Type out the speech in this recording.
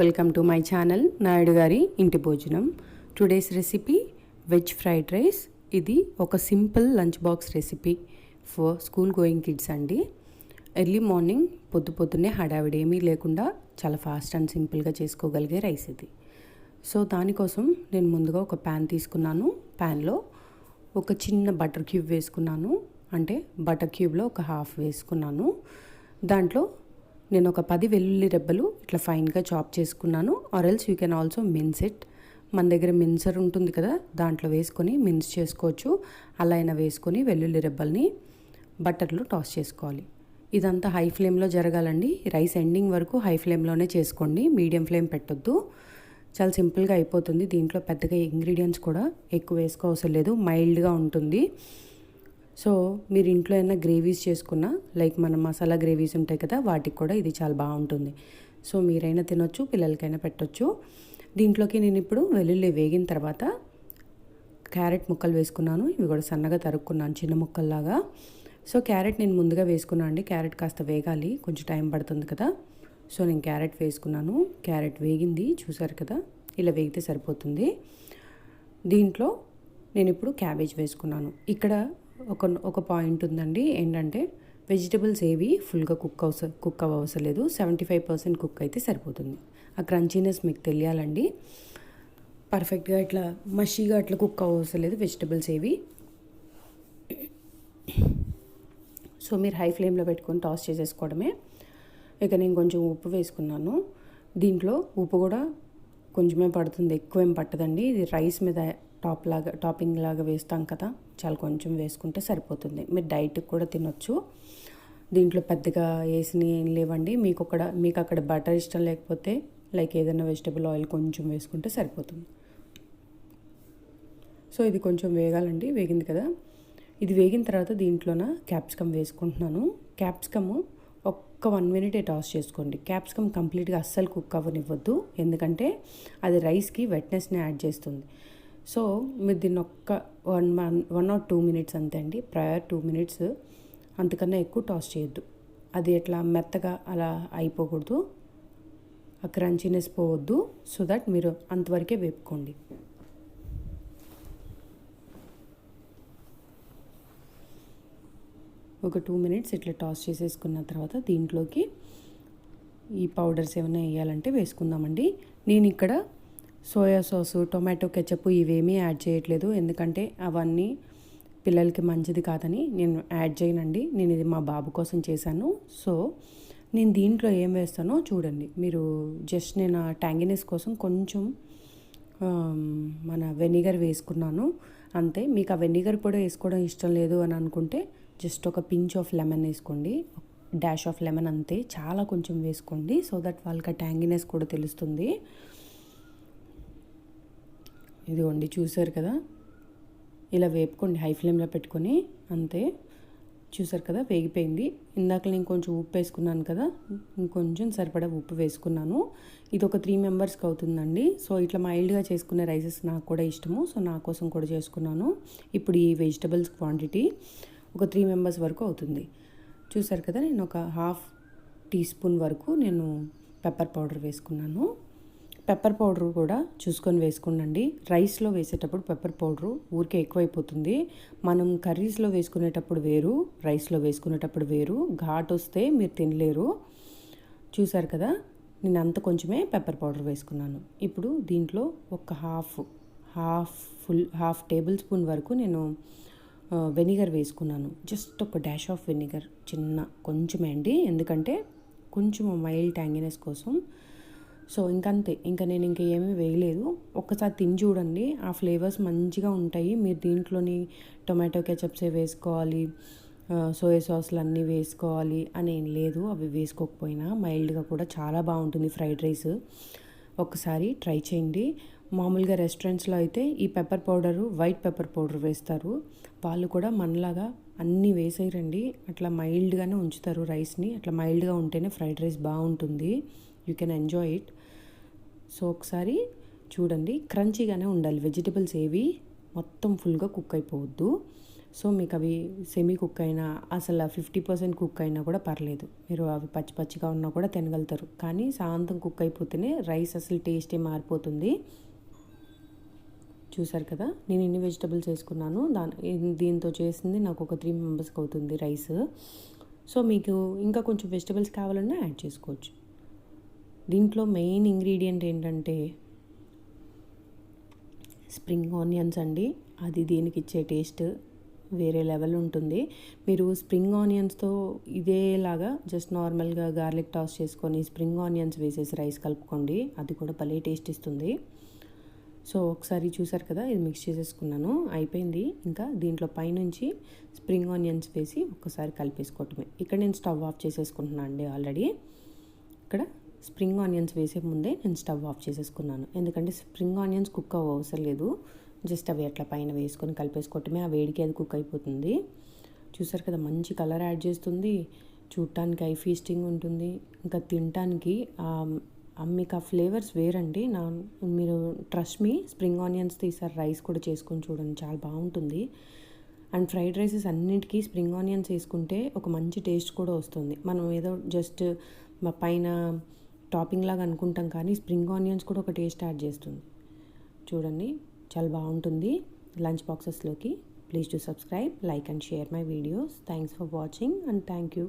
Welcome to my channel Naidu గారి ఇంటి భోజనం today's recipe veg fried rice ఇది ఒక simple lunch box recipe for school going kids అండి. ఎర్లీ మార్నింగ్ పొద్దు పొద్దున్నే హడావిడి ఏమీ లేకుండా చాలా ఫాస్ట్ అండ్ సింపుల్గా చేసుకోగలిగే రైస్ ఇది. సో దానికోసం నేను ముందుగా ఒక ప్యాన్ తీసుకున్నాను. ప్యాన్లో ఒక చిన్న బటర్ క్యూబ్ వేసుకున్నాను. అంటే బటర్ క్యూబ్లో ఒక హాఫ్ వేసుకున్నాను. దాంట్లో నేను ఒక పది వెల్లుల్లి రెబ్బలు ఇట్లా ఫైన్గా చాప్ చేసుకున్నాను or else you can also mince it. మన దగ్గర మిన్సర్ ఉంటుంది కదా దాంట్లో వేసుకొని మిన్స్ చేసుకోవచ్చు. అలా అయినా వేసుకొని వెల్లుల్లి రెబ్బల్ని బటర్లో టాస్ చేసుకోవాలి. ఇదంతా హై ఫ్లేమ్లో జరగాలండి. రైస్ ఎండింగ్ వరకు హై ఫ్లేమ్లోనే చేసుకోండి మీడియం ఫ్లేమ్ పెట్టొద్దు. చాలా సింపుల్గా అయిపోతుంది. దీంట్లో పెద్దగా ఇంగ్రీడియంట్స్ కూడా ఎక్కువ వేసుకోవసరం లేదు. మైల్డ్గా ఉంటుంది. సో మీరు ఇంట్లో ఏమైనా గ్రేవీస్ చేసుకున్నా లైక్ మన మసాలా గ్రేవీస్ ఉంటాయి కదా వాటికి కూడా ఇది చాలా బాగుంటుంది. సో మీరైనా తినొచ్చు పిల్లలకైనా పెట్టొచ్చు. దీంట్లోకి నేను ఇప్పుడు వెల్లుల్లి వేగిన తర్వాత క్యారెట్ ముక్కలు వేసుకున్నాను. ఇవి కూడా సన్నగా తరుక్కున్నాను చిన్న ముక్కల్లాగా. సో క్యారెట్ నేను ముందుగా వేసుకున్నాను అండి. క్యారెట్ కాస్త వేగాలి కొంచెం టైం పడుతుంది కదా. సో నేను క్యారెట్ వేసుకున్నాను. క్యారెట్ వేగింది చూసారు కదా? ఇలా వేగితే సరిపోతుంది. దీంట్లో నేను ఇప్పుడు క్యాబేజ్ వేసుకున్నాను. ఇక్కడ ఒక ఒక పాయింట్ ఉందండి. ఏంటంటే వెజిటబుల్స్ ఏవి ఫుల్గా కుక్ అవస కుక్ అవ్వవసరం లేదు సెవెంటీ ఫైవ్ పర్సెంట్ కుక్ అయితే సరిపోతుంది. ఆ క్రంచీనెస్ మీకు తెలియాలండి. పర్ఫెక్ట్గా ఇట్లా మషీగా అట్లా కుక్ అవ్వవసరం లేదు వెజిటబుల్స్ ఏవి. సో మీరు హై ఫ్లేమ్లో పెట్టుకొని టాస్ చేసేసుకోవడమే. ఇక నేను కొంచెం ఉప్పు వేసుకున్నాను. దీంట్లో ఉప్పు కూడా కొంచెమే పడుతుంది ఎక్కువ ఏం పట్టదండి. ఇది రైస్ మీద టాప్ లాగా టాపింగ్ లాగా వేస్తాం కదా చాలా కొంచెం వేసుకుంటే సరిపోతుంది. మీరు డైట్కి కూడా తినొచ్చు. దీంట్లో పెద్దగా వేసిన ఏం లేవండి. మీకు అక్కడ మీకు అక్కడ బటర్ ఇష్టం లేకపోతే లైక్ ఏదైనా వెజిటబుల్ ఆయిల్ కొంచెం వేసుకుంటే సరిపోతుంది. సో ఇది కొంచెం వేగాలండి వేగింది కదా. ఇది వేగిన తర్వాత దీంట్లోన క్యాప్సికమ్ వేసుకుంటున్నాను. క్యాప్సికము ఒక్క వన్ మినిటే టాస్ చేసుకోండి. క్యాప్సికమ్ కంప్లీట్గా అస్సలు కుక్ అవ్వనివ్వద్దు. ఎందుకంటే అది రైస్కి వెట్నెస్ని యాడ్ చేస్తుంది. సో మీరు దీన్ని ఒక్క one one one or two minutes అంతే అండి. ప్రయర్ టూ మినిట్స్ అంతకన్నా ఎక్కువ టాస్ చేయొద్దు. అది ఎట్లా మెత్తగా అలా అయిపోకూడదు. ఆ క్రంచీనెస్ పోవద్దు. సో దట్ మీరు అంతవరకే వేపుకోండి. ఒక టూ మినిట్స్ ఇట్లా టాస్ చేసేసుకున్న తర్వాత దీంట్లోకి ఈ పౌడర్స్ ఏమైనా వేయాలంటే వేసుకుందామండి. నేను ఇక్కడ సోయా సాసు టొమాటో కెచప్ ఇవేమీ యాడ్ చేయట్లేదు. ఎందుకంటే అవన్నీ పిల్లలకి మంచిది కాదని నేను యాడ్ చేయనండి. నేను ఇది మా బాబు కోసం చేశాను. సో నేను దీంట్లో ఏం వేస్తానో చూడండి. మీరు జస్ట్ నేను ఆ ట్యాంగినెస్ కోసం కొంచెం మన వెనిగర్ వేసుకున్నాను. అంతే. మీకు ఆ వెనిగర్ కూడా వేసుకోవడం ఇష్టం లేదు అని అనుకుంటే జస్ట్ ఒక పించ్ ఆఫ్ లెమన్ వేసుకోండి. డాష్ ఆఫ్ లెమన్ అంతే. చాలా కొంచెం వేసుకోండి. సో దట్ వాళ్ళకి ఆ ట్యాంగినెస్ కూడా తెలుస్తుంది. ఇదిగోండి చూసారు కదా? ఇలా వేపుకోండి. హై ఫ్లేమ్లో పెట్టుకొని అంతే. చూసారు కదా? వేగిపోయింది. ఇందాక నేను కొంచెం ఉప్పు వేసుకున్నాను కదా? ఇంకొంచెం సరిపడా ఉప్పు వేసుకున్నాను. ఇది ఒక త్రీ మెంబర్స్కి అవుతుందండి. సో ఇట్లా మైల్డ్గా చేసుకునే రైసెస్ నాకు కూడా ఇష్టము. సో నా కోసం కూడా చేసుకున్నాను. ఇప్పుడు ఈ వెజిటబుల్స్ క్వాంటిటీ. ఒక త్రీ మెంబర్స్ వరకు అవుతుంది. చూసారు కదా నేను ఒక హాఫ్ టీ స్పూన్ వరకు నేను పెప్పర్ పౌడర్ వేసుకున్నాను. పెప్పర్ పౌడర్ కూడా చూసుకొని వేసుకోండి రైస్లో వేసేటప్పుడు పెప్పర్ పౌడరు ఊరికే ఎక్కువైపోతుంది. మనం కర్రీస్లో వేసుకునేటప్పుడు వేరు రైస్లో వేసుకునేటప్పుడు వేరు. ఘాట్ వస్తే మీరు తినలేరు. చూసారు కదా నేను అంత కొంచెమే పెప్పర్ పౌడర్ వేసుకున్నాను. ఇప్పుడు దీంట్లో ఒక half half full half tablespoon వరకు నేను వెనిగర్ వేసుకున్నాను. జస్ట్ ఒక డాష్ ఆఫ్ వెనిగర్ చిన్న కొంచెమే అండి. ఎందుకంటే కొంచెం మైల్డ్ ట్యాంగినెస్ కోసం. సో ఇంకంతే. ఇంకా నేను ఇంకా ఏమీ వేయలేదు. ఒక్కసారి తిని చూడండి. ఆ ఫ్లేవర్స్ మంచిగా ఉంటాయి. మీరు దీంట్లోని టొమాటో కెచప్సే వేసుకోవాలి సోయా సాస్లు అన్నీ వేసుకోవాలి అని ఏం లేదు. అవి వేసుకోకపోయినా మైల్డ్గా కూడా చాలా బాగుంటుంది ఫ్రైడ్ రైస్. ఒకసారి ట్రై చేయండి. మామూలుగా రెస్టారెంట్స్లో అయితే ఈ pepper powder white pepper powder వేస్తారు. వాళ్ళు కూడా మనలాగా అన్నీ వేసేయరండి. అట్లా మైల్డ్గానే ఉంచుతారు రైస్ని అట్లా మైల్డ్గా ఉంటేనే ఫ్రైడ్ రైస్ బాగుంటుంది. You can enjoy it so ఒకసారి చూడండి. క్రంచీగానే ఉండాలి. వెజిటబుల్స్ ఏవి మొత్తం ఫుల్గా కుక్ అయిపోవద్దు. సో మీకు అవి సెమీ కుక్ అయినా అసలు ఫిఫ్టీ పర్సెంట్ కుక్ అయినా కూడా పర్లేదు. మీరు అవి పచ్చి పచ్చిగా ఉన్నా కూడా తినగలుగుతారు. కానీ సాయంత్రం కుక్ అయిపోతేనే రైస్ అసలు టేస్టే మారిపోతుంది. చూసారు కదా నేను ఎన్ని వెజిటబుల్స్ వేసుకున్నాను దాని దీంతో చేసింది నాకు ఒక త్రీ మెంబర్స్కి అవుతుంది రైస్ సో మీకు ఇంకా కొంచెం వెజిటబుల్స్ కావాలన్నా యాడ్ చేసుకోవచ్చు. దీంట్లో మెయిన్ ఇంగ్రీడియంట్ ఏంటంటే స్ప్రింగ్ ఆనియన్స్ అండి. అది దీనికి ఇచ్చే టేస్ట్ వేరే లెవెల్ ఉంటుంది. మీరు స్ప్రింగ్ ఆనియన్స్తో ఇదేలాగా జస్ట్ నార్మల్గా గార్లిక్ టాస్ చేసుకొని స్ప్రింగ్ ఆనియన్స్ వేసేసి రైస్ కలుపుకోండి. అది కూడా భలే టేస్ట్ ఇస్తుంది. సో ఒకసారి చూసారు కదా ఇది మిక్స్ చేసేసుకున్నాను. అయిపోయింది. ఇంకా దీంట్లో పైనుంచి స్ప్రింగ్ ఆనియన్స్ వేసి ఒకసారి కలిపేసుకోవటమే. ఇక్కడ నేను స్టవ్ ఆఫ్ చేసేసుకుంటున్నాను అండి ఆల్రెడీ. ఇక్కడ స్ప్రింగ్ ఆనియన్స్ వేసే ముందే నేను స్టవ్ ఆఫ్ చేసేసుకున్నాను. ఎందుకంటే స్ప్రింగ్ ఆనియన్స్ కుక్ అవ్వ అవసరం లేదు. జస్ట్ అవి అట్లా పైన వేసుకొని కలిపేసుకోవటమే. ఆ వేడికి అది కుక్ అయిపోతుంది. చూసారు కదా మంచి కలర్ యాడ్ చేస్తుంది. చూడటానికి ఐ ఫీస్టింగ్ ఉంటుంది. ఇంకా తినటానికి మీకు ఆ ఫ్లేవర్స్ వేరండి. నా మీరు ట్రస్ట్ మీ స్ప్రింగ్ ఆనియన్స్ తీసారు రైస్ కూడా చేసుకొని చూడండి చాలా బాగుంటుంది. అండ్ ఫ్రైడ్ రైసెస్ అన్నిటికీ స్ప్రింగ్ ఆనియన్స్ వేసుకుంటే ఒక మంచి టేస్ట్ కూడా వస్తుంది. మనం ఏదో జస్ట్ మా పైన టాపింగ్ లాగా అనుకుంటాం కానీ స్ప్రింగ్ ఆనియన్స్ కూడా ఒక టేస్ట్ యాడ్ చేస్తుంది. చూడండి చాలా బాగుంటుంది. Lunch బాక్సెస్లోకి please to subscribe like and share my videos thanks for watching and thank you